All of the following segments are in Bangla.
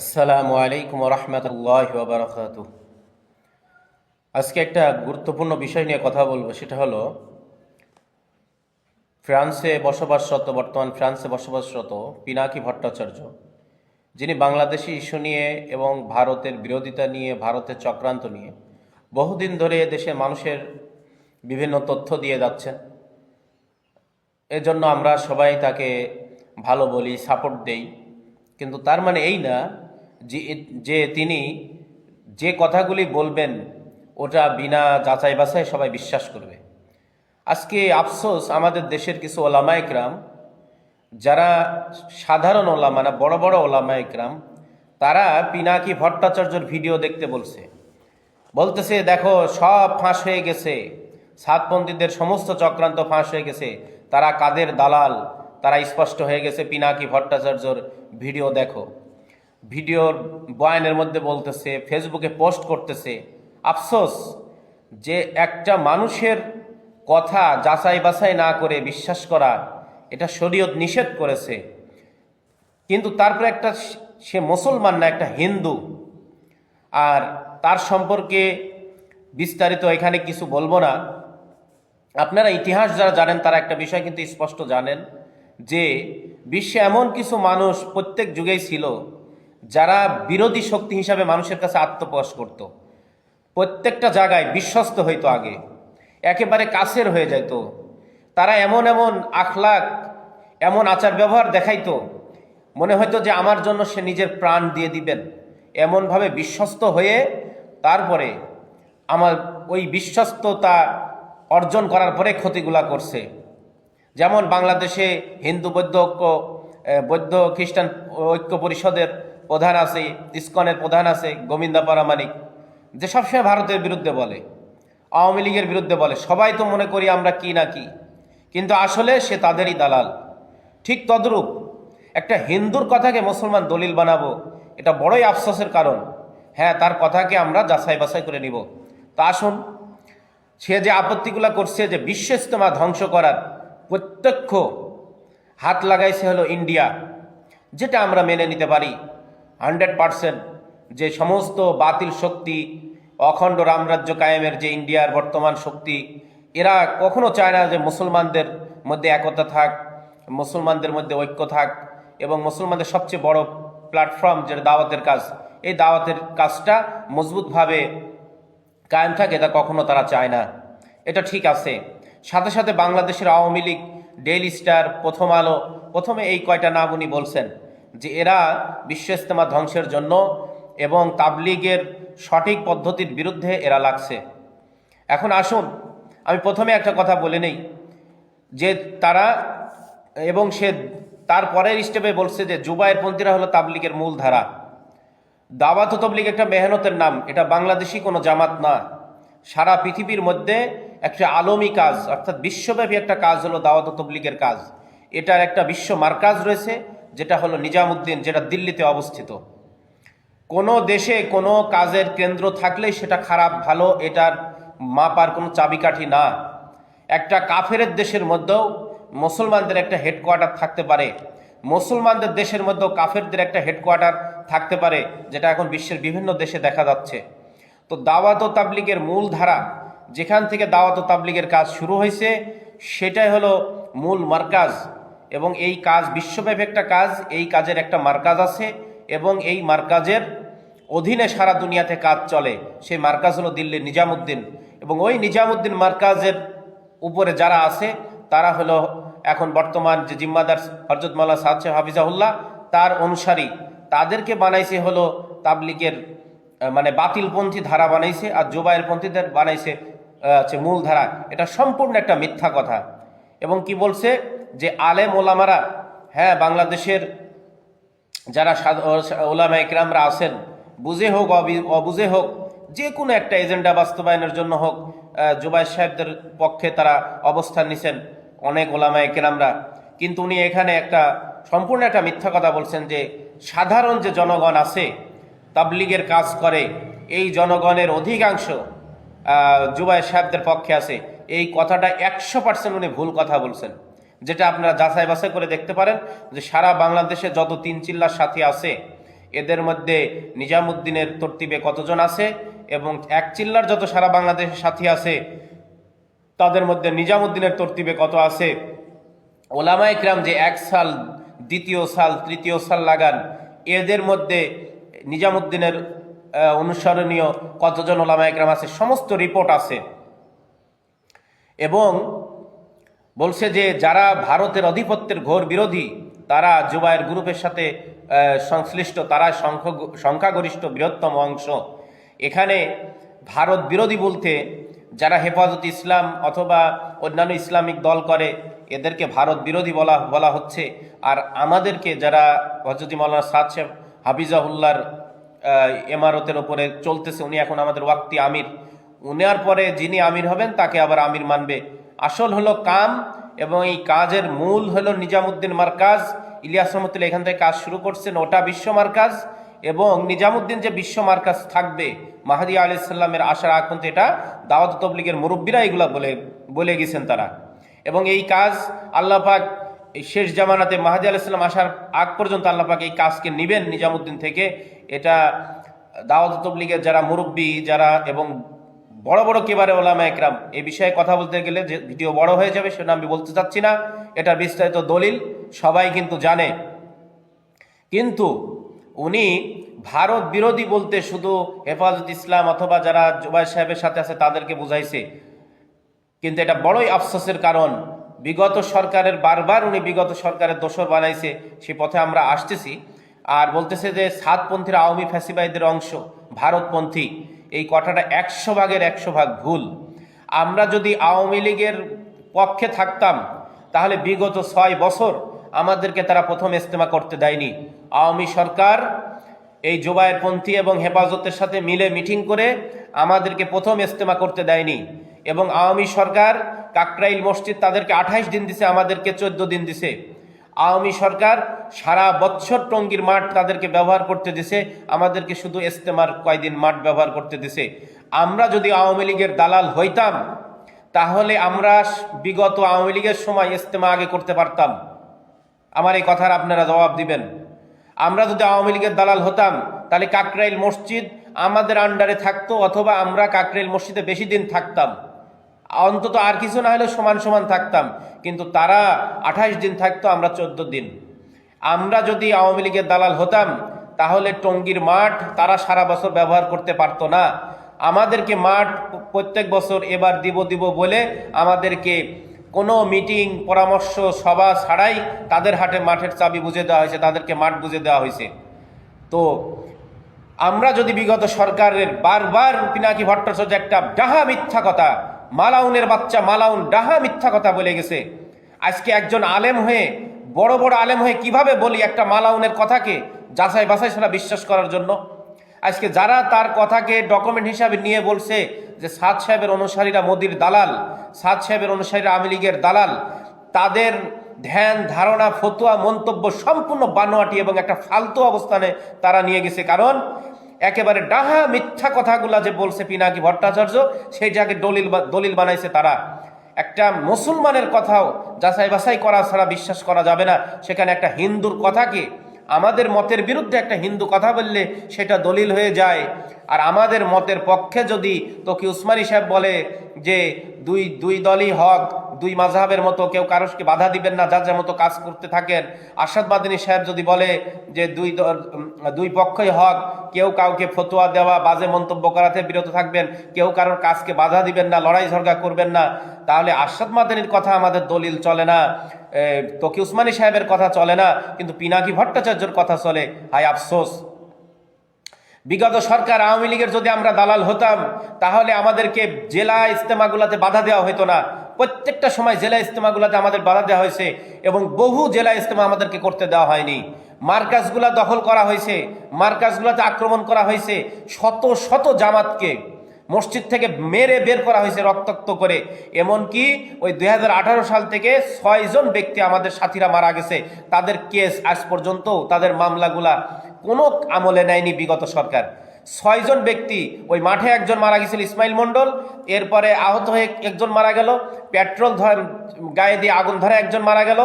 আসসালামু আলাইকুম রহমতুল্লাহ বারকাত আজকে একটা গুরুত্বপূর্ণ বিষয় নিয়ে কথা বলব, সেটা হলো ফ্রান্সে বসবাসরত, বর্তমান ফ্রান্সে বসবাসরত পিনাকি ভট্টাচার্য, যিনি বাংলাদেশি ইস্যু নিয়ে এবং ভারতের বিরোধিতা নিয়ে, ভারতের চক্রান্ত নিয়ে বহুদিন ধরে দেশের মানুষের বিভিন্ন তথ্য দিয়ে যাচ্ছেন। এজন্য আমরা সবাই তাকে ভালো বলি, সাপোর্ট দেই। কিন্তু তার মানে এই না যে তিনি যে কথাগুলি বলবেন, ওটা বিনা যাচাই বাছাই সবাই বিশ্বাস করবে। আজকে আফসোস আমাদের দেশের কিছু ওলামা একরাম, যারা সাধারণ ওলামা না, বড় বড় ওলামা একরাম, তারা পিনাকি ভট্টাচার্যর ভিডিও দেখতে বলছে। বলতেছে, দেখো, সব ফাঁস হয়ে গেছে। সাতপন্থীদের সমস্ত চক্রান্ত ফাঁস হয়ে গেছে। তারা কাদের দালাল? তারা স্পষ্ট হয়ে গেছে, পিনাকি ভট্টাচার্যর ভিডিও দেখো। ভিডিওর বয়ানের মধ্যে বলতেছে, ফেসবুকে পোস্ট করতেছে, আফসোস, যে একটা মানুষের কথা যাচাই বাছাই না করে বিশ্বাস করা, এটা শরীয়ত নিষেধ করেছে। কিন্তু তারপরে একটা সে মুসলমান না, একটা হিন্দু। আর তার সম্পর্কে বিস্তারিত এখানে কিছু বলব না। আপনারা ইতিহাস যারা জানেন, তারা একটা বিষয় কিন্তু স্পষ্ট জানেন যে বিশ্বে এমন কিছু মানুষ প্রত্যেক যুগেই ছিল। যারা বিরোধী শক্তি হিসাবে মানুষের কাছে আত্মপ্রকাশ করত, প্রত্যেকটা জায়গায় বিশ্বস্ত হইতো আগে, একেবারে কাছের হয়ে যেত তারা এমন এমন আখলাক এমন আচার ব্যবহার দেখাইতো, মনে হয়তো যে আমার জন্য সে নিজের প্রাণ দিয়ে দিবেন। এমনভাবে বিশ্বস্ত হয়ে তারপরে আমার ওই বিশ্বস্ততা অর্জন করার পরে ক্ষতিগুলা করছে। যেমন বাংলাদেশে হিন্দু বৌদ্ধ ঐক্য বৌদ্ধ খ্রিস্টান ঐক্য পরিষদের প্রধান আছে, ইস্কনের প্রধান আছে, গোবিন্দা পারামানিক যে সবসময় ভারতের বিরুদ্ধে বলে, আওয়ামী লীগের বিরুদ্ধে বলে, সবাই তো মনে করি আমরা কি না কি। কিন্তু আসলে সে তাদেরই দালাল। ঠিক তদ্রূপ একটা হিন্দুর কথাকে মুসলমান দলিল বানাবো, এটা বড়ই আফসোসের কারণ। হ্যাঁ তার কথাকে আমরা যাচাই বাছাই করে নিব। তা আসুন, সে যে আপত্তিগুলো করছে যে বিশ্ব ইস্তেমা ধ্বংস করার প্রত্যক্ষ হাত লাগাইছে হলো ইন্ডিয়া, যেটা আমরা মেনে নিতে পারি। হান্ড্রেড পারসেন্ট যে সমস্ত বাতিল শক্তি, অখণ্ড রামরাজ্য কায়েমের যে ইন্ডিয়ার বর্তমান শক্তি, এরা কখনো চায় না যে মুসলমানদের মধ্যে একতা থাক, মুসলমানদের মধ্যে ঐক্য থাক এবং মুসলমানদের সবচেয়ে বড় প্ল্যাটফর্ম যেটা দাওয়াতের কাজ, এই দাওয়াতের কাজটা মজবুতভাবে কায়েম থাকে, এটা কখনো তারা চায় না। এটা ঠিক আছে। সাথে সাথে বাংলাদেশের আওয়ামী লীগ ডেইলি স্টার প্রথম আলো, প্রথমে এই কয়টা নাম উনি বলছেন। যে এরা বিশ্ব ইস্তেমা ধ্বংসের জন্য এবং তাবলিগের সঠিক পদ্ধতির বিরুদ্ধে এরা লাগছে। এখন আসুন, আমি প্রথমে একটা কথা বলে নেই যে তারা এবং সে তার পরের স্টেপে বলছে যে জুবাইর পন্থীরা হলো তাবলিগের মূল ধারা। দাওয়াত তবলিগ একটা মেহনতের নাম, এটা বাংলাদেশি কোনো জামাত না। সারা পৃথিবীর মধ্যে একটা আলমী কাজ, অর্থাৎ বিশ্বব্যাপী একটা কাজ হলো দাওয়াত তবলিগের কাজ। এটার একটা বিশ্ব মার্কাজ রয়েছে যেটা হলো নিজামুদ্দিন, যেটা দিল্লিতে অবস্থিত। কোনো দেশে কোনো কাজের কেন্দ্র থাকলেই সেটা খারাপ, ভালো, এটার মাপার কোনো চাবিকাঠি না। একটা কাফের দেশের মধ্যেও মুসলমানদের একটা হেডকোয়ার্টার থাকতে পারে। মুসলমানদের দেশের মধ্যেও কাফেরদের একটা হেডকোয়ার্টার থাকতে পারে, যেটা এখন বিশ্বের বিভিন্ন দেশে দেখা যাচ্ছে। তো দাওয়াত ও তাবলিগের মূল ধারা, যেখান থেকে দাওয়াত ও তাবলিগের কাজ শুরু হয়েছে, সেটাই হলো মূল মার্কাজ। এবং এই কাজ বিশ্বব্যাপী একটা কাজ এই কাজের একটা মার্কাজ আছে এবং এই মার্কাজের অধীনে সারা দুনিয়াতে কাজ চলে। সেই মার্কাজ হলো দিল্লির নিজামুদ্দিন এবং ওই নিজামুদ্দিন মার্কাজের উপরে যারা আছে তারা হলো এখন বর্তমান যে জিম্মাদার হরজত মাল্লা সাদ হাফিজাহুল্লাহ তার অনুসারী। তাদেরকে বানাইছে হলো তাবলিগের আহ, মানে বাতিলপন্থী ধারা বানাইছে আর জোবাইলপন্থীদের বানাইছে হচ্ছে মূল ধারা এটা সম্পূর্ণ একটা মিথ্যা কথা। এবং কি বলছে? যে আলেম ওলামারা হ্যাঁ বাংলাদেশের যারা ওলামা ইকরামরা আছেন বুঝে হোক অবি- অবুঝে হোক যে কোনো একটা এজেন্ডা বাস্তবায়নের জন্য হোক আহ, জুবাইর সাহেবদের পক্ষে তারা অবস্থান নিছেন অনেক ওলামা ইকরামরা কিন্তু উনি এখানে একটা সম্পূর্ণ একটা মিথ্যা কথা বলছেন যে সাধারণ যে জনগণ আছে তাবলিগের কাজ করে এই জনগণের অধিকাংশ আহ, জুবাইর সাহেবদের পক্ষে আছে। এই কথাটা একশো পার্সেন্ট উনি ভুল কথা বলছেন। যেটা আপনারা যাচাই বাছাই করে দেখতে পারেন যে সারা বাংলাদেশে যত তিন চিল্লার সাথী আছে, এদের মধ্যে নিজামুদ্দিনের তরতিবে কতজন আছে এবং এক চিল্লার যত সারা বাংলাদেশের সাথী আছে, তাদের মধ্যে নিজামুদ্দিনের তরতিবে কত আছে? ওলামা ইকরাম যে এক সাল, দ্বিতীয় সাল, তৃতীয় সাল লাগান, এদের মধ্যে নিজামুদ্দিনের অনুসরণীয় কতজন ওলামা ইকরাম আছে? সমস্ত রিপোর্ট আছে। এবং বলছে যে যারা ভারতের আধিপত্যের ঘোর বিরোধী, তারা জুবায়ের গ্রুপের সাথে সংশ্লিষ্ট, তারা সংখ্য- সংখ্যাগরিষ্ঠ বৃহত্তম অংশ। এখানে ভারত বিরোধী বলতে যারা হেফাজত ইসলাম অথবা অন্যান্য ইসলামিক দল করে, এদেরকে ভারত বিরোধী বলা বলা হচ্ছে। আর আমাদেরকে যারা হজরত মৌলানা সাদ সাহেব হাফিজাহুল্লার এমারতের ওপরে চলতেছে, উনি এখন আমাদের ওয়াক্তি আমির। উনার পরে যিনি আমির হবেন, তাকে আবার আমির মানবে। আসল হলো কাম এবং এই কাজের মূল হলো নিজামুদ্দিন মার্কাজ। ইলিয়াস রহমতুল্লাহ এখান থেকে কাজ শুরু করছেন, ওটা বিশ্ব মার্কাজ। এবং নিজামুদ্দিন যে বিশ্ব মার্কাজ থাকবে, মাহাদি আলাইসাল্লামের আশার আগ পর্যন্ত এটা দাওয়াত তবলিগের মুরব্বীরা এগুলা বলে বলে গেছেন তারা। এবং এই কাজ আল্লাহ পাক শেষ জামানাতে মাহাদি আলাইসাল্লাম আসার আগ পর্যন্ত আল্লাহ পাক এই কাজকে নিবেন নিজামুদ্দিন থেকে। এটা দাওয়াত তবলিগের যারা মুরব্বী, যারা এবং বড় বড় কেবারে ওলামা একরাম, এই বিষয়ে কথা বলতে গেলে যে ভিডিও বড় হয়ে যাবে সেটা আমি বলতে চাচ্ছি না এটা বিস্তারিত দলিল সবাই কিন্তু জানে। কিন্তু উনি ভারত বিরোধী বলতে শুধু হেফাজত ইসলাম অথবা যারা জুবাই সাহেবের সাথে আছে তাদেরকে বুঝাইছে। কিন্তু এটা বড়ই আফসোসের কারণ। বিগত সরকারের, বারবার উনি বিগত সরকারের দোষর বানাইছে, সে পথে আমরা আসতেছি। আর বলতেছে যে সাতপন্থীর আওয়ামী ফ্যাসিবাইদের অংশ, ভারতপন্থী। এই কথাটা একশো ভাগের একশো ভাগ ভুল। আমরা যদি আওয়ামী লীগের পক্ষে থাকতাম, তাহলে বিগত ছয় বছর আমাদেরকে তারা প্রথম ইস্তেমা করতে দেয়নি। আওয়ামী সরকার এই জোবায়ের পন্থী এবং হেফাজতের সাথে মিলে মিটিং করে আমাদেরকে প্রথম ইস্তেমা করতে দেয়নি এবং আওয়ামী সরকার কাকরাইল মসজিদ তাদেরকে আঠাইশ দিন দিছে, আমাদেরকে চোদ্দ দিন দিছে। আওয়ামী সরকার সারা বছর টঙ্গীর মাঠ তাদেরকে ব্যবহার করতে দিছে, আমাদেরকে শুধু ইস্তেমার কয়দিন মাঠ ব্যবহার করতে দিছে। আমরা যদি আওয়ামী লীগের দালাল হইতাম, তাহলে আমরা বিগত আওয়ামী লীগের সময় ইস্তেমা আগে করতে পারতাম। আমার এই কথার আপনারা জবাব দিবেন। আমরা যদি আওয়ামী লীগের দালাল হতাম, তাহলে কাকরাইল মসজিদ আমাদের আন্ডারে থাকতো, অথবা আমরা কাকরাইল মসজিদে বেশি দিন থাকতাম। অন্তত আর কিছু না হলেও সমান সমান থাকতাম। কিন্তু তারা আঠাইশ দিন থাকতো, আমরা চোদ্দ দিন। আমরা যদি আওয়ামী লীগের দালাল হতাম, তাহলে টঙ্গীর মাঠ তারা সারা বছর ব্যবহার করতে পারতো না। আমাদেরকে মাঠ প্রত্যেক বছর এবার দিব দিব বলে আমাদেরকে কোনো মিটিং, পরামর্শ, সভা ছাড়াই তাদের হাটে মাঠের চাবি বুঝে দেওয়া হয়েছে, তাদেরকে মাঠ বুঝে দেওয়া হয়েছে। তো আমরা যদি বিগত সরকারের বারবার পিনাকি ভট্টাচার্য একটা ডাহা মিথ্যা কথা মালাউনের বাচ্চা মালাউন ডাহা মিথ্যা কথা বলে গেছে। আজকে একজন আলেম হয়ে, বড় বড় আলেম হয়ে কীভাবে বলি একটা মালাউনের কথাকে যাচাই বাছাই ছাড়া বিশ্বাস করার জন্য? আজকে যারা তার কথাকে ডকুমেন্ট হিসাবে নিয়ে বলছে যে সাদ সাহেবের অনুসারীরা মোদির দালাল, সাদ সাহেবের অনুসারীরা আওয়ামী লীগের দালাল, তাদের ধ্যান, ধারণা, ফতোয়া, মন্তব্য সম্পূর্ণ বানোয়াটি এবং একটা ফালতু অবস্থানে তারা নিয়ে গেছে। কারণ একেবারে ডাহা মিথ্যা কথাগুলা যে বলছে পিনাকি ভট্টাচার্য, সেই সেইটাকে দলিল দলিল বানাইছে তারা। একটা মুসলমানের কথাও যাচাই বাছাই করা ছাড়া বিশ্বাস করা যাবে না। সেখানে একটা হিন্দুর কথাকে আমাদের মতের বিরুদ্ধে একটা হিন্দু কথা বললে সেটা দলিল হয়ে যায়। আর আমাদের মতের পক্ষে যদি তোকে উসমানী সাহেব বলে যে দুই দুই দলই হক দুই মাঝহাবের মতো কেউ কারোকে বাধা দিবেন না, যার যার মতো কাজ করতে থাকেন। আসাদ মাদিনী সাহেব যদি বলে যে দুই দুই পক্ষই হক, কেউ কাউকে ফতোয়া দেওয়া, বাজে মন্তব্য করাতে বিরত থাকবেন, কেউ কারোর কাজকে বাধা দিবেন না, লড়াই ঝরগা করবেন না, তাহলে আসাদ মাদানির কথা আমাদের দলিল চলে না। তকি উসমানী সাহেবের কথা চলে না, কিন্তু পিনাকি ভট্টাচার্যর কথা চলে। হায় আফসোস। বিগত সরকার আওয়ামী লীগের যদি আমরা দালাল হতাম, তাহলে আমাদেরকে জেলা ইস্তেমাগুলোতে বাধা দেওয়া হতো না। প্রত্যেকটা সময় জেলা ইস্তেমাগুলোতে আমাদের বাধা দেওয়া হয়েছে এবং বহু জেলা ইস্তেমা আমাদেরকে করতে দেওয়া হয়নি। মার্কাজগুলা দখল করা হয়েছে, মার্কাজগুলোতে আক্রমণ করা হয়েছে, শত শত জামাতকে মসজিদ থেকে মেরে বের করা হয়েছে রক্তাক্ত করে। এমনকি ওই দুই হাজার আঠারো সাল থেকে ছয়জন ব্যক্তি আমাদের সাথীরা মারা গেছে। তাদের কেস আজ পর্যন্ত, তাদের মামলাগুলা কোনো আমলে নেয়নি বিগত সরকার। ছয়জন ব্যক্তি, ওই মাঠে একজন মারা গেছিল ইসমাইল মণ্ডল, এরপরে আহত হয়ে একজন মারা গেল, পেট্রোল ধরে গায়ে দিয়ে আগুন ধরে একজন মারা গেল।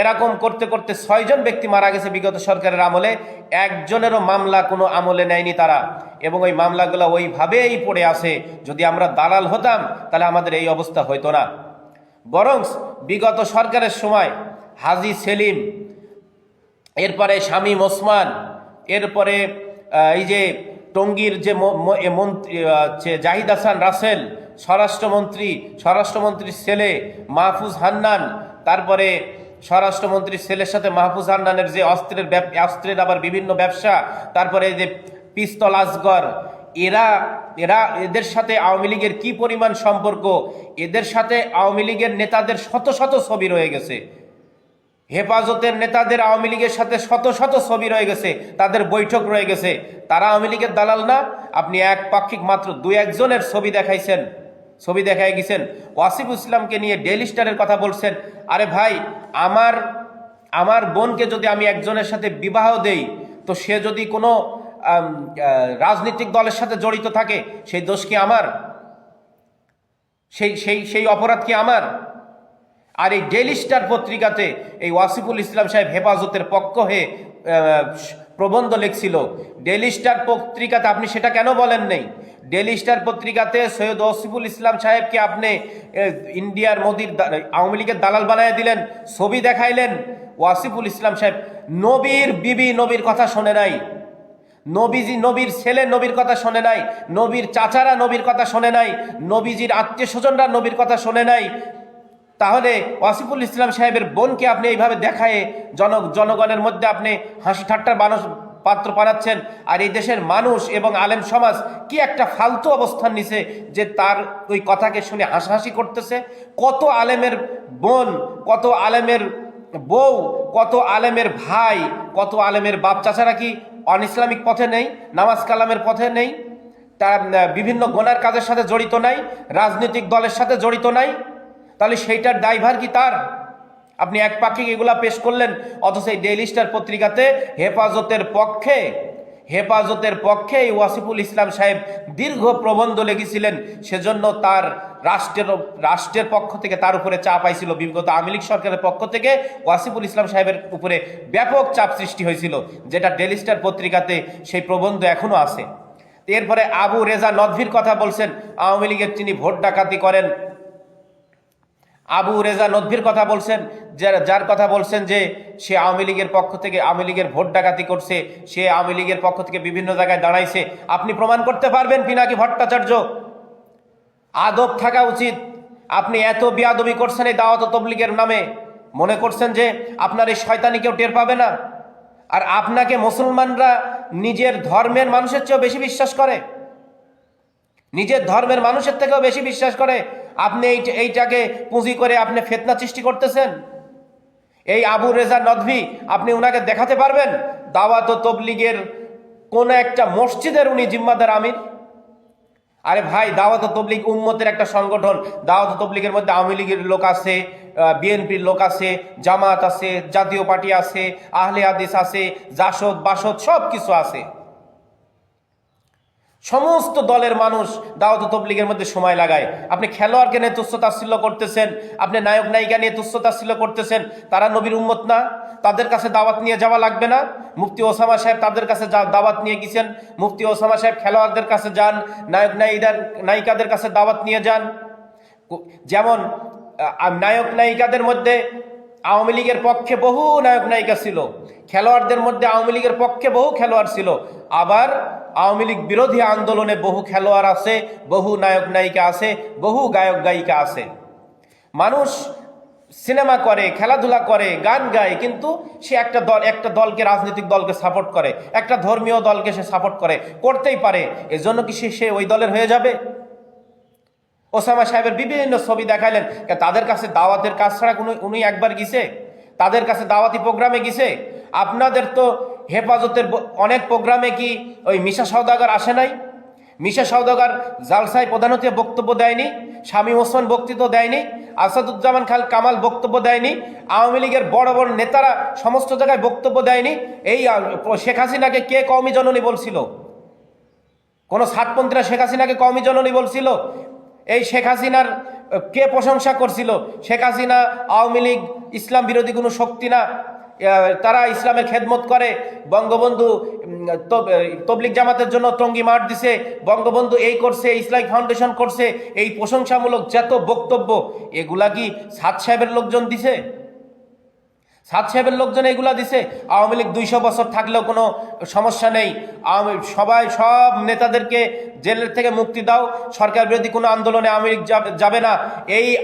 এরকম করতে করতে ছয়জন ব্যক্তি মারা গেছে বিগত সরকারের আমলে, একজনেরও মামলা কোনো আমলে নেয়নি তারা। এবং ওই মামলাগুলো ওইভাবেই পড়ে আছে, যদি আমরা দালাল হতাম, তাহলে আমাদের এই অবস্থা হইতো না। বরং বিগত সরকারের সময় হাজি সেলিম, এরপরে শামীম ওসমান, এরপরে এই যে টঙ্গীর যে মন্ত্রী জাহিদ হাসান রাসেল, স্বরাষ্ট্রমন্ত্রী, স্বরাষ্ট্রমন্ত্রীর ছেলে মাহফুজ হান্নান, তারপরে স্বরাষ্ট্রমন্ত্রীর ছেলের সাথে মাহফুজ হান্নানের যে অস্ত্রের অস্ত্রের আবার বিভিন্ন ব্যবসা, তারপরে যে পিস্তল আসগর এরা এরা এদের সাথে আওয়ামী লীগের কি পরিমাণ সম্পর্ক? এদের সাথে আওয়ামী লীগের নেতাদের শত শত ছবি রয়ে গেছে। হেফাজতের নেতাদের আওয়ামী লীগের সাথে শত শত ছবি রয়ে গেছে, তাদের বৈঠক রয়ে গেছে। তারা আওয়ামী লীগের দালাল না, আপনি এক পাক্ষিক মাত্র দুই একজনের ছবি দেখাইছেন, ছবি দেখাই গেছেন। ওয়াসিফ ইসলামকে নিয়ে ডেইলি স্টারের কথা বলছেন, আরে ভাই, আমার আমার বোনকে যদি আমি একজনের সাথে বিবাহ দেই, তো সে যদি কোনো রাজনৈতিক দলের সাথে জড়িত থাকে, সেই দোষ কি আমার? সেই সেই সেই অপরাধ কি আমার? আর এই ডেইলি স্টার পত্রিকাতে এই ওয়াসিফুল ইসলাম সাহেব হেফাজতের পক্ষ হয়ে প্রবন্ধ লিখছিল, ডেইলি স্টার পত্রিকাতে আপনি সেটা কেন বলেন নেই? ডেইলি স্টার পত্রিকাতে সৈয়দ ওয়াসিফুল ইসলাম সাহেবকে আপনি ইন্ডিয়ার মোদির আওয়ামী লীগের দালাল বানায় দিলেন, ছবি দেখাইলেন। ওয়াসিফুল ইসলাম সাহেব, নবীর বিবি নবীর কথা শোনে নাই। নবীজি নবীর ছেলে নবীর কথা শোনে নাই। নবীর চাচারা নবীর কথা শোনে নাই। নবীজির আত্মীয় স্বজনরা নবীর কথা শোনে নাই। তাহলে ওয়াসিফুল ইসলাম সাহেবের বোনকে আপনি এইভাবে দেখায় জন জনগণের মধ্যে আপনি হাসি ঠাট্টার মানুষ, পাত্র বানাচ্ছেন আর এই দেশের মানুষ এবং আলেম সমাজ কি একটা ফালতু অবস্থান নিছে যে তার ওই কথাকে শুনে হাসাহাসি করতেছে? কত আলেমের বোন, কত আলেমের বউ, কত আলেমের ভাই, কত আলেমের বাপ চাচারা কি অন ইসলামিক পথে নেই? নামাজ কালামের পথে নেই? তার বিভিন্ন গোনার কাজের সাথে জড়িত নাই? রাজনৈতিক দলের সাথে জড়িত নাই? তাহলে সেইটার দায়ভার কি তার? আপনি এক পাক্ষিক এগুলা পেশ করলেন, অথচ এই ডেইলি স্টার পত্রিকাতে হেফাজতের পক্ষে হেফাজতের পক্ষে এই ওয়াসিফুল ইসলাম সাহেব দীর্ঘ প্রবন্ধ লিখেছিলেন, সেজন্য তার রাষ্ট্রের রাষ্ট্রের পক্ষ থেকে তার উপরে চাপ আইছিল। বিগত আওয়ামী লীগ সরকারের পক্ষ থেকে ওয়াসিফুল ইসলাম সাহেবের উপরে ব্যাপক চাপ সৃষ্টি হয়েছিল, যেটা ডেইলি স্টার পত্রিকাতে সেই প্রবন্ধ এখনও আছে। এরপরে আবু রেজা নদভির কথা বলছেন, আওয়ামী লীগের তিনি ভোট ডাকাতি করেন। আবু রেজা নদভির কথা বলছেন, যার যার কথা বলছেন যে সে আওয়ামী লীগের পক্ষ থেকে আওয়ামী লীগের ভোট ডাকাতি করছে, সে আওয়ামী লীগের পক্ষ থেকে বিভিন্ন জায়গায় দাঁড়াইছে। আপনি প্রমাণ করতে পারবেন পিনাকি ভট্টাচার্য? আদব থাকা উচিত। আপনি এত বিয়াদবি করছেন এই দাওয়াত তবলিগের নামে। মনে করছেন যে আপনার এই শয়তানি কেউ টের পাবে না? আর আপনাকে মুসলমানরা নিজের ধর্মের মানুষের চেয়েও বেশি বিশ্বাস করে। নিজের ধর্মের মানুষের থেকেও বেশি বিশ্বাস করে। আপনি এই এইটাকে পুঁজি করে আপনি ফেতনা সৃষ্টি করতেছেন? এই আবু রেজা নদভি, আপনি উনাকে দেখাতে পারবেন? দাওয়াত ও তবলিগের কোন একটা মসজিদের উনি জিম্মাদার আমির? আরে ভাই, দাওয়াত তবলিগ উম্মতের একটা সংগঠন। দাওয়াত তবলিগের মধ্যে আওয়ামী লীগের লোক আছে বিএনপির লোক আছে, জামাত আছে, জাতীয় পার্টি আছে, আহলে হাদিস আছে, জাসদ, বাসদ সব কিছু আছে। সমস্ত দলের মানুষ দাওয়াত তবলিগের মধ্যে সময় লাগায়। আপনি খেলোয়াড়কে নিয়ে তুচ্ছ তাচ্ছিল্য করতেছেন, আপনি নায়ক, নায়িকা নিয়ে তুচ্ছ তাচ্ছিল্য করতেছেন, তারা নবীর উম্মত না। তাদের কাছে দাওয়াত নিয়ে যাওয়া লাগবে না। মুফতি ওসামা সাহেব তাদের কাছে দাওয়াত নিয়ে গেছেন। মুফতি ওসামা সাহেব খেলোয়াড়দের কাছে যান, নায়ক, নায়িকার, নায়িকাদের কাছে দাওয়াত নিয়ে যান। যেমন নায়ক, নায়িকাদের মধ্যে আওয়ামী লীগের পক্ষে বহু নায়ক নায়িকা ছিল। খেলোয়াড়দের মধ্যে আওয়ামী লীগের পক্ষে বহু খেলোয়াড় ছিল। আবার আওয়ামী লীগ বিরোধী আন্দোলনে বহু খেলোয়াড় আছে, বহু নায়ক নায়িকা আছে, বহু গায়ক গায়িকা আছে। মানুষ সিনেমা করে, খেলাধুলা করে, গান গায়, কিন্তু সে একটা দল, একটা দলকে, রাজনৈতিক দলকে সাপোর্ট করে, একটা ধর্মীয় দলকে সে সাপোর্ট করে, করতেই পারে। এজন্য কি সে সে ওই দলের হয়ে যাবে? ওসামা সাহেবের বিভিন্ন ছবি দেখাইলেন। তাদের কাছে দাওয়াতের কাজ ছাড়া কোনো উনি একবার গিছে? তাদের কাছে দাওয়াতি প্রোগ্রামে গিছে? আপনাদের তো হেফাজতের অনেক প্রোগ্রামে কি ওই মিশা সওদাগর আসে নাই? মিশা সওদাগর জালসায় প্রধানত বক্তব্য দেয়নি, স্বামী ওসমান বক্তৃতা দেয়নি, আসাদুজ্জামান খাল কামাল বক্তব্য দেয়নি, আওয়ামী লীগের বড় বড় নেতারা সমস্ত জায়গায় বক্তব্য দেয়নি। এই শেখ হাসিনাকে কে কওমি জননী বলছিল? কোন সাতপন্থীরা শেখ হাসিনাকে কওমি জননী বলছিল? এই শেখ হাসিনার কে প্রশংসা করছিল? শেখ হাসিনা, আওয়ামী লীগ, ইসলাম বিরোধী কোনো শক্তি না। তারা ইসলামের খেদমত করে। বঙ্গবন্ধু তবলিক জামাতের জন্য টঙ্গি মার দিছে। বঙ্গবন্ধু এই করছে, ইসলামিক ফাউন্ডেশন করছে। এই প্রশংসামূলক যত বক্তব্য, এগুলা কি সাদ সাহেবের লোকজন দিছে? সাদ সাহেবের লোকজন এগুলা দিছে। আওয়ামী লীগ দুইশো বছর থাকলেও কোনো সমস্যা নেই। আওয়ামী সবাই, সব নেতাদেরকে জেলের থেকে মুক্তি দাও। সরকার বিরোধী কোনো আন্দোলনে আওয়ামী লীগ যাবে- না। এই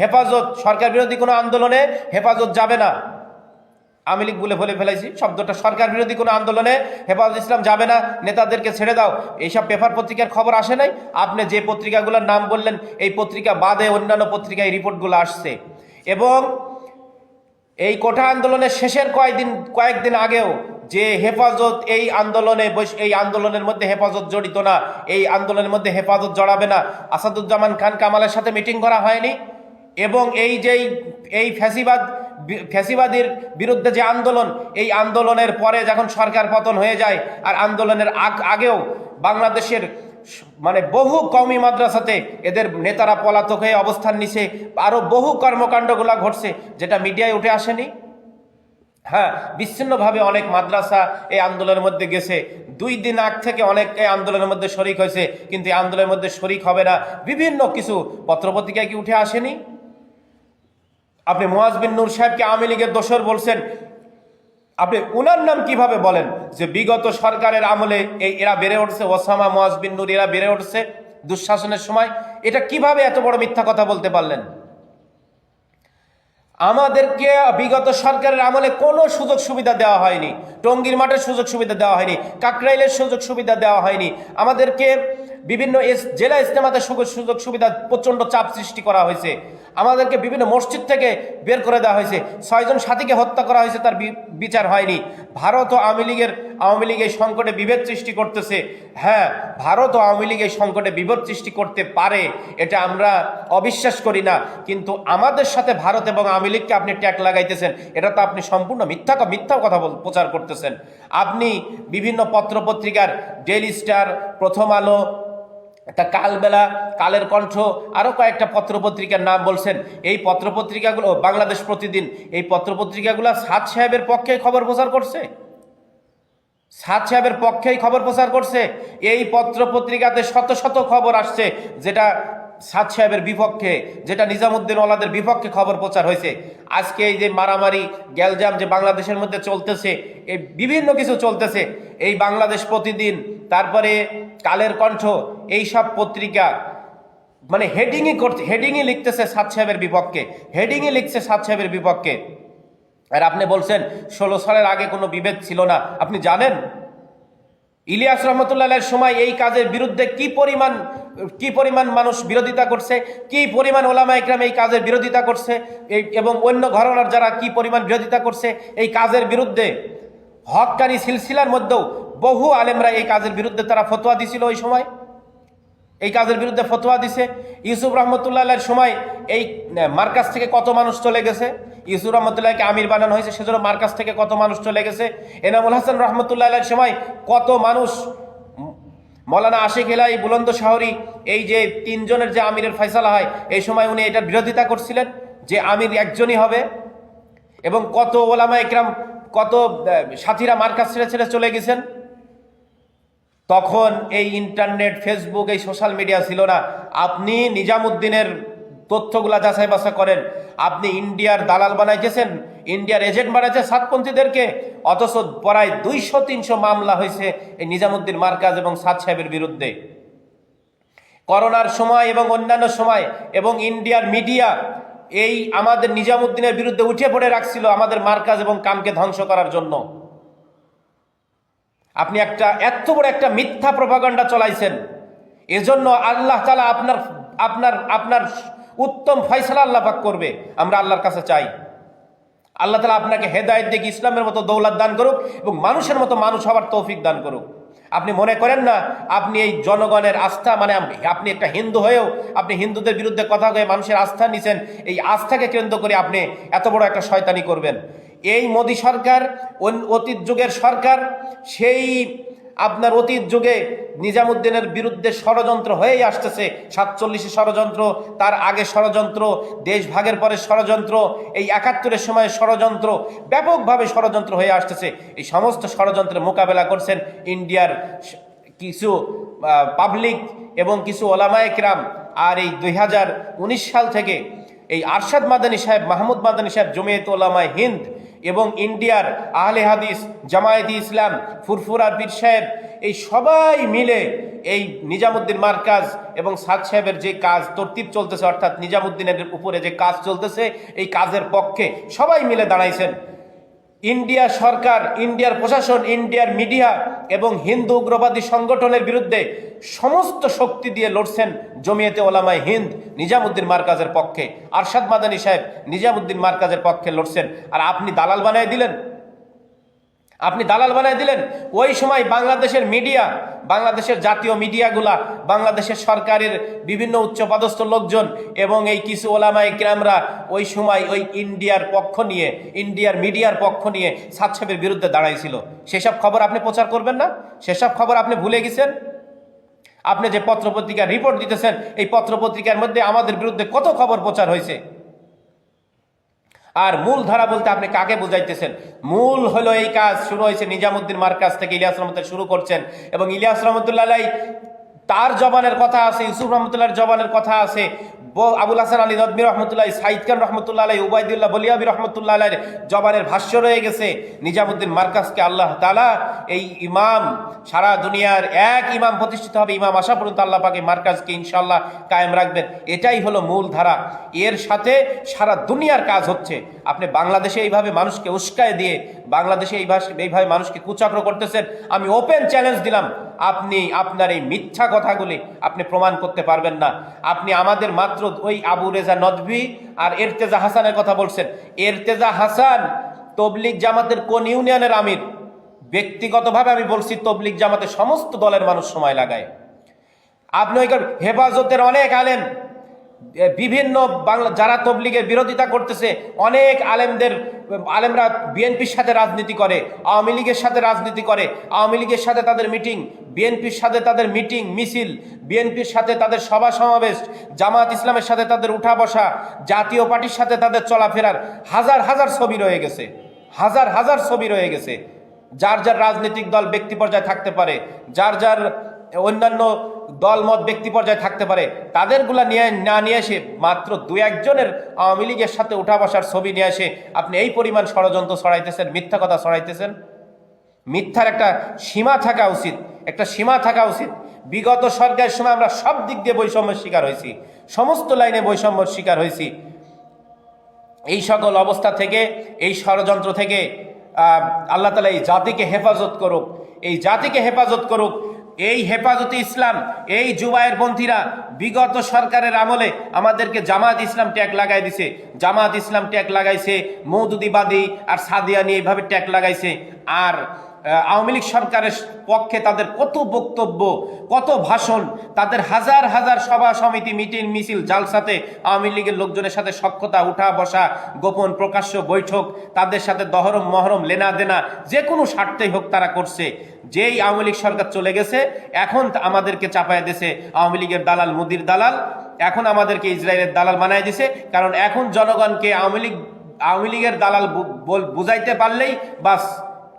হেফাজত, সরকার বিরোধী কোনো আন্দোলনে হেফাজত যাবে না। আওয়ামী লীগ বলে বলে ফেলাইছি, শব্দটা সরকার বিরোধী কোনো আন্দোলনে হেফাজত ইসলাম যাবে না। নেতাদেরকে ছেড়ে দাও। এইসব পেপার পত্রিকার খবর আসে নাই? আপনি যে পত্রিকাগুলোর নাম বললেন, এই পত্রিকা বাদে অন্যান্য পত্রিকায় রিপোর্টগুলো আসছে। এবং এই কোঠা আন্দোলনের শেষের কয়েকদিন কয়েকদিন আগেও যে হেফাজত, এই আন্দোলনে এই আন্দোলনের মধ্যে হেফাজত জড়িত না, এই আন্দোলনের মধ্যে হেফাজত জড়াবে না, আসাদুজ্জামান খান কামালের সাথে মিটিং করা হয়নি এবং এই যেই, এই ফ্যাসিবাদ ফ্যাসিবাদীর বিরুদ্ধে যে আন্দোলন, এই আন্দোলনের পরে যখন সরকার পতন হয়ে যায়, আর আন্দোলনের আগ- আগেও বাংলাদেশের মানে বহু কওমি মাদ্রাসাতে এদের নেতারা পলাতক হয়ে অবস্থান নিছে আরও বহু কর্মকাণ্ডগুলা ঘটছে, যেটা মিডিয়ায় উঠে আসেনি। হ্যাঁ বিচ্ছিন্নভাবে অনেক মাদ্রাসা এই আন্দোলনের মধ্যে গেছে। দুই দিন আগ থেকে অনেক এই আন্দোলনের মধ্যে শরিক হয়েছে, কিন্তু এই আন্দোলনের মধ্যে শরিক হবে না। বিভিন্ন কিছু পত্রপত্রিকায় কি উঠে আসেনি? আপনি মোয়াজ বিন নূর সাহেবকে আওয়ামী লীগের দোসর বলছেন আপনি উনার নাম কীভাবে বলেন যে বিগত সরকারের আমলে এই এরা বেড়ে উঠছে, ওসামা মোয়াজ বিন নূর, এরা বেড়ে উঠছে দুঃশাসনের সময়? এটা কীভাবে এত বড় মিথ্যা কথা বলতে পারলেন? আমাদেরকে বিগত সরকারের আমলে কোনো সুযোগ সুবিধা দেওয়া হয়নি। টঙ্গীর মাঠের সুযোগ সুবিধা দেওয়া হয়নি। কাকরাইলের সুযোগ সুবিধা দেওয়া হয়নি। আমাদেরকে বিভিন্ন জেলা ইস্তেমাতে সুযোগ সুবিধা প্রচণ্ড চাপ সৃষ্টি করা হয়েছে। আমাদেরকে বিভিন্ন মসজিদ থেকে বের করে দেওয়া হয়েছে। ছয়জন সাথীকে হত্যা করা হয়েছে, তার বিচার হয়নি। ভারত ও আওয়ামী লীগের আওয়ামী লীগ এই সংকটে বিভেদ সৃষ্টি করতেছে। হ্যাঁ ভারত ও আওয়ামী লীগ এই সংকটে বিভেদ সৃষ্টি করতে পারে, এটা আমরা অবিশ্বাস করি না। কিন্তু আমাদের সাথে ভারত এবং আওয়ামী লীগকে আপনি ট্যাগ লাগাইতেছেন, এটা তো আপনি সম্পূর্ণ মিথ্যা মিথ্যা কথা প্রচার করতেছেন। আপনি বিভিন্ন পত্রপত্রিকার ডেইলি স্টার, প্রথম আলো, একটা কালবেলা, কালের কণ্ঠ আরও কয়েকটা পত্রপত্রিকার নাম বলছেন। এই পত্রপত্রিকাগুলো, বাংলাদেশ প্রতিদিন, এই পত্রপত্রিকাগুলো সাদ সাহেবের পক্ষে খবর প্রচার করছে? সাদ সাহেবের পক্ষেই খবর প্রচার করছে? এই পত্র পত্রিকাতে শত শত খবর আসছে, যেটা সাদ সাহেবের বিপক্ষে, যেটা নিজামুদ্দিন ওলাদের বিপক্ষে খবর প্রচার হয়েছে। আজকে এই যে মারামারি, গ্যালজাম যে বাংলাদেশের মধ্যে চলতেছে এই বিভিন্ন কিছু চলতেছে। এই বাংলাদেশ প্রতিদিন, তারপরে কালের কণ্ঠ, এই সব পত্রিকা মানে হেডিংই করছে হেডিংই লিখতেছে সাদ সাহেবের বিপক্ষে, হেডিংই লিখছে সাদ সাহেবের বিপক্ষে। আর আপনি বলছেন, ষোলো সালের আগে কোনো বিভেদ ছিল না। আপনি জানেন? ইলিয়াস রহমতুল্লাহের সময় এই কাজের বিরুদ্ধে কি পরিমাণ কি পরিমাণ মানুষ বিরোধিতা করছে, কি পরিমাণ ওলামা ইকরাম এই কাজের বিরোধিতা করছে, এই এবং অন্য ঘরনার যারা কি পরিমাণ বিরোধিতা করছে, এই কাজের বিরুদ্ধে হককারী সিলসিলার মধ্যেও বহু আলেমরা এই কাজের বিরুদ্ধে তারা ফতোয়া দিছিল ওই সময়। এই কাজের বিরুদ্ধে ফতোয়া দিছে। ইউসুফ রহমতুল্লাহের সময় এই মার্কাজ থেকে কত মানুষ চলে গেছে। ইউসুফ রহমতুল্লাহকে আমির বানানো হয়েছে, সেজন্য মার্কাজ থেকে কত মানুষ চলে গেছে। এনামুল হাসান রহমতুল্লাহের সময় কত মানুষ, মৌলানা আশিক এলাই বুলন্দ শহরী, এই যে তিনজনের যে আমিরের ফয়সালা হয়, এই সময় উনি এটার বিরোধিতা করছিলেন, যে আমির একজনই হবে। এবং কত ওলামা একরাম, কত সাথীরা মার্কাজ ছেড়ে ছেড়ে চলে গেছেন। তখন এই ইন্টারনেট, ফেসবুক, এই সোশ্যাল মিডিয়া ছিল না। আপনি নিজামুদ্দিনের তথ্যগুলা যাচাই বাছাই করেন। আপনি ইন্ডিয়ার দালাল বানাইতেছেন, ইন্ডিয়ার এজেন্ট বানাইছে সাতপন্থীদেরকে, অথচ প্রায় দুইশো, তিনশো মামলা হয়েছে এই নিজামুদ্দিন মার্কাজ এবং সাদ সাহেবের বিরুদ্ধে। করোনার সময় এবং অন্যান্য সময় এবং ইন্ডিয়ার মিডিয়া এই আমাদের নিজামুদ্দিনের বিরুদ্ধে উঠে পড়ে রাখছিল আমাদের মার্কাজ এবং কামকে ধ্বংস করার জন্য। আপনি একটা, এত বড় একটা মিথ্যা প্রভাকাণ্ডা চলাইছেন। এজন্য আল্লাহ তালা আপনার আপনার আপনার উত্তম ফয়সালা আল্লাহ পাক করবে, আমরা আল্লাহর কাছে চাই। আল্লাহ তালা আপনাকে হেদায়ত দিকে, ইসলামের মতো দৌলত দান করুক এবং মানুষের মতো মানুষ হওয়ার তৌফিক দান করুক। আপনি মনে করেন না, আপনি এই জনগণের আস্থা মানে আপনি একটা হিন্দু হয়েও, আপনি হিন্দুদের বিরুদ্ধে কথা কয়ে মানুষের আস্থা নিছেন, এই আস্থাকে কেন্দ্র করে আপনি এত বড় একটা শয়তানি করবেন। এই মোদী সরকার অতীত যুগের সরকার, সেই আপনার অতীত যুগে নিজামুদ্দিনের বিরুদ্ধে ষড়যন্ত্র হয়েই আসতেছে। সাতচল্লিশে ষড়যন্ত্র, তার আগে ষড়যন্ত্র, দেশ ভাগের পরে ষড়যন্ত্র, এই একাত্তরের সময় ষড়যন্ত্র, ব্যাপকভাবে ষড়যন্ত্র হয়ে আসতেছে। এই সমস্ত ষড়যন্ত্রের মোকাবেলা করছেন ইন্ডিয়ার কিছু পাবলিক এবং কিছু ওলামায়ে কিরাম। আর এই দুই হাজার উনিশ সাল থেকে এই আরশাদ মাদানী সাহেব, মাহমুদ মাদানী সাহেব জমিয়ত ওলামায় হিন্দ এবং ইন্ডিয়ার আহলে হাদিস, জামায়াতি ইসলাম ফুরফুরার পীর সাহেব, এই সবাই মিলে এই নিজামুদ্দিন মার্কাজ এবং সাদ সাহেবের যে কাজ, তরতিব চলতেছে, অর্থাৎ নিজামুদ্দিনের উপরে যে কাজ চলতেছে, এই কাজের পক্ষে সবাই মিলে দাঁড়াইছেন। ইন্ডিয়া সরকার, ইন্ডিয়ার প্রশাসন, ইন্ডিয়ার মিডিয়া এবং হিন্দু উগ্রবাদী সংগঠনের বিরুদ্ধে সমস্ত শক্তি দিয়ে লড়ছেন জমিয়তে ওলামায় হিন্দ নিজামুদ্দিন মার্কাজের পক্ষে। আরশাদ মাদানী সাহেব নিজামুদ্দিন মার্কাজের পক্ষে লড়ছেন। আর আপনি দালাল বানিয়ে দিলেন। আপনি দালাল বানায় দিলেন। ওই সময় বাংলাদেশের মিডিয়া, বাংলাদেশের জাতীয় মিডিয়াগুলা, বাংলাদেশের সরকারের বিভিন্ন উচ্চপদস্থ লোকজন এবং এই কিছু ওলামাই ক্রামরা ওই সময় ওই ইন্ডিয়ার পক্ষ নিয়ে, ইন্ডিয়ার মিডিয়ার পক্ষ নিয়ে সাতসাবের বিরুদ্ধে দাঁড়াইছিল। সেসব খবর আপনি প্রচার করবেন না? সেসব খবর আপনি ভুলে গেছেন? আপনি যে পত্রপত্রিকার রিপোর্ট দিতেছেন, এই পত্রপত্রিকার মধ্যে আমাদের বিরুদ্ধে কত খবর প্রচার হয়েছে? আর মূল ধারা বলতে আপনি কাকে বুঝাইতেছেন? মূল হলো এই কাজ শুরু হয়েছে নিজামুদ্দিন মার্কাজ থেকে ইলিয়াস রহমতুল্লাহ শুরু করছেন। এবং ইলিয়াস রহমতুল্লাহ তার জবানের কথা আছে, ইউসুফ রহমতুল্লাহর জবানের কথা আছে। আবুল হাসান আলী নদমি রহমতুল্লাহ সাইদ খান রহমতুল্লাহ আলাই উবায়দুল্লাহ বলিয়াবি রহমতুল্লাহ আলাইয়ের জবানের ভাষ্য রয়ে গেছে। নিজামুদ্দিন মার্কাজকে আল্লাহ তালা এই ইমাম, সারা দুনিয়ার এক ইমাম প্রতিষ্ঠিত হবে, ইমাম আসা পর্যন্ত আল্লাহ পাকে মার্কাজকে ইনশাল্লাহ কায়েম রাখবেন। এটাই হলো মূল ধারা। এর সাথে সারা দুনিয়ার কাজ হচ্ছে। আপনি বাংলাদেশে এইভাবে মানুষকে উস্কায় দিয়ে বাংলাদেশে এই ভাষা এইভাবে মানুষকে কুচক্র করতেছেন, আমি ওপেন চ্যালেঞ্জ দিলাম, আপনি আপনার এই মিথ্যা কথাগুলি আপনি প্রমাণ করতে পারবেন না। আপনি আমাদের মাত্র ওই আবু রেজা নদভি আর এরতেজা হাসানের কথা বলছেন। এরতেজা হাসান তবলিক জামাতের কোন ইউনিয়নের আমির? ব্যক্তিগতভাবে আমি বলছি তবলিক জামাতের সমস্ত দলের মানুষ সময় লাগায়। আপনি ওই হেফাজতের অনেক আলেম। এ, বিভিন্ন বাংলা যারা তবলিগের বিরোধিতা করতেছে, অনেক আলেমদের, আলেমরা বিএনপির সাথে রাজনীতি করে, আওয়ামী লীগের সাথে রাজনীতি করে, আওয়ামী লীগের সাথে তাদের মিটিং, বিএনপির সাথে তাদের মিটিং, মিছিল, বিএনপির সাথে তাদের সভা সমাবেশ জামাত ইসলামের সাথে তাদের উঠা বসা, জাতীয় পার্টির সাথে তাদের চলাফেরার হাজার হাজার ছবি রয়ে গেছে, হাজার হাজার ছবি রয়ে গেছে। যার যার রাজনৈতিক দল ব্যক্তি পর্যায়ে থাকতে পারে, যার যার অন্যান্য দলমত ব্যক্তি পর্যায়ে থাকতে পারে, তাদেরগুলা নিয়ে, না নিয়ে এসে মাত্র দু একজনের আওয়ামী লীগের সাথে উঠা বসার ছবি নিয়ে এসে আপনি এই পরিমাণ ষড়যন্ত্র ছড়াইতেছেন, মিথ্যা কথা ছড়াইতেছেন? মিথ্যার একটা সীমা থাকা উচিত, একটা সীমা থাকা উচিত। বিগত সরকারের সময় আমরা সব দিক দিয়ে বৈষম্যের শিকার হয়েছি, সমস্ত লাইনে বৈষম্যের শিকার হয়েছি। এই সকল অবস্থা থেকে, এই ষড়যন্ত্র থেকে আল্লাহ তালা এই জাতিকে হেফাজত করুক, এই জাতিকে হেফাজত করুক এই হেফাজতে ইসলাম, এই জুবায়ের পন্থীরা বিগত সরকারের আমলে আমাদেরকে জামাত ইসলাম ট্যাগ লাগাই দিছে। জামাত ইসলাম ট্যাগ লাগাইছে, মৌদুদিবাদী আর সাদিয়ানি এইভাবে ট্যাগ লাগাইছে। আর আওয়ামী লীগ সরকারের পক্ষে তাদের কত বক্তব্য, কত ভাষণ, তাদের হাজার হাজার সভা সমিতি, মিটিং, মিছিল, জালসাতে আওয়ামী লীগের লোকজনের সাথে সক্ষতা উঠা বসা, গোপন প্রকাশ্য বৈঠক, তাদের সাথে দহরম, মহরম, লেনা দেনা, যে কোনো স্বার্থেই হোক তারা করছে। যেই আওয়ামী লীগ সরকার চলে গেছে, এখন আমাদেরকে চাপায় দিছে আওয়ামী লীগের দালাল মুদির দালাল, এখন আমাদেরকে ইসরায়েলের দালাল বানায় দিছে কারণ এখন জনগণকে আওয়ামী লীগ, আওয়ামী লীগের দালাল বুঝাইতে পারলেই বাস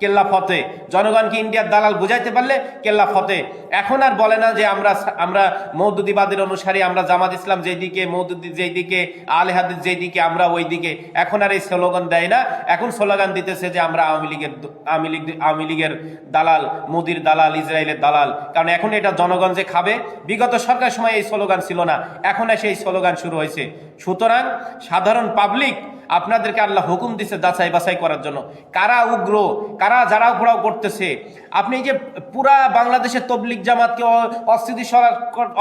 কেল্লা ফতে। জনগণকে ইন্ডিয়ার দালাল বুঝাইতে পারলে? কেল্লা ফতে। এখন আর বলে না যে আমরা আমরা মৌদুদিবাদের অনুসারী, আমরা জামাত ইসলাম যেই দিকে মৌদুদি যেই দিকে আলে হাদিস যেই দিকে আমরা ওই দিকে এখন আর এই স্লোগান দেয় না। এখন স্লোগান দিতেছে যে আমরা আওয়ামী লীগের আওয়ামী লীগ, আওয়ামী লীগের দালাল, মোদির দালাল, ইসরায়েলের দালাল। কারণ এখন এটা জনগণ যে খাবে, বিগত সরকার সময় এই স্লোগান ছিল না। এখন এসে এই স্লোগান শুরু হয়েছে। সুতরাং সাধারণ পাবলিক আপনাদেরকে আল্লাহ হুকুম দিছে যাচাই বাছাই করার জন্য। কারা উগ্র, কারা যারা যারা ঘোরাও করতেছে, আপনি যে পুরা বাংলাদেশের তবলিক জামাতকে অস্থিতিশীল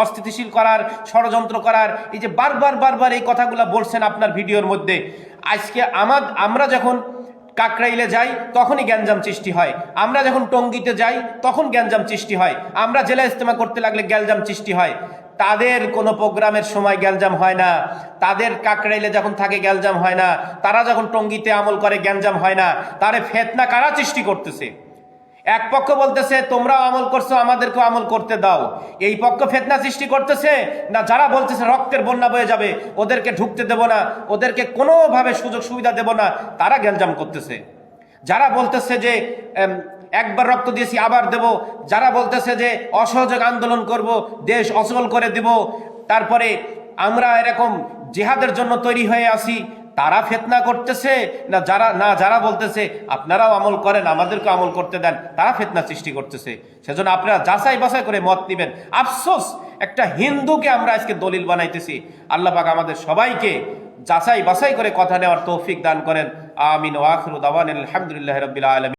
অস্থিতিশীল করার, ষড়যন্ত্র করার, এই যে বারবার বারবার এই কথাগুলো বলছেন আপনার ভিডিওর মধ্যে, আজকে আমার আমরা যখন কাকরাইলে যাই, তখনই গ্যাঞ্জাম সৃষ্টি হয়। আমরা যখন টঙ্গিতে যাই, তখন গ্যাঞ্জাম সৃষ্টি হয়। আমরা জেলা ইস্তেমা করতে লাগলে গ্যালজাম সৃষ্টি হয়। তাদের কোনো প্রোগ্রামের সময় গ্যালজাম হয় না। তাদের কাকরাইলে যখন থাকে গ্যালজাম হয় না। তারা যখন টঙ্গিতে আমল করে গ্যাঞ্জাম হয় না। তারে ফেতনা কারা সৃষ্টি করতেছে? এক পক্ষ বলতেছে, তোমরাও আমল করছ, আমাদেরকেও আমল করতে দাও। এই পক্ষ ফেতনা সৃষ্টি করতেছে? না, যারা বলতেছে রক্তের বন্যা বয়ে যাবে, ওদেরকে ঢুকতে দেব না, ওদেরকে কোনোভাবে সুযোগ সুবিধা দেব না, তারা গ্যাঞ্জাম করতেছে। যারা বলতেছে যে একবার রক্ত দিয়েছি, আবার দেব। যারা বলতেছে যে অসহযোগ আন্দোলন করব, দেশ অচল করে দিব, তারপরে আমরা এরকম জিহাদের জন্য তৈরি হয়ে আসি তারা ফেতনা করতেছে, না যারা না যারা বলতেছে, আপনারাও আমল করেন আমাদেরকে আমল করতে দেন, তারা ফেতনা সৃষ্টি করতেছে। সেজন্য আপনারা যাচাই বাছাই করে মত নিবেন। আফসোস, একটা হিন্দুকে আমরা আজকে দলিল বানাইতেছি। আল্লাহ পাক আমাদের সবাইকে যাচাই বাছাই করে কথা নেওয়ার তৌফিক দান করেন। আমিন। ওয়াখিরু দাওয়ান আলহামদুলিল্লাহ রাব্বিল আলামিন।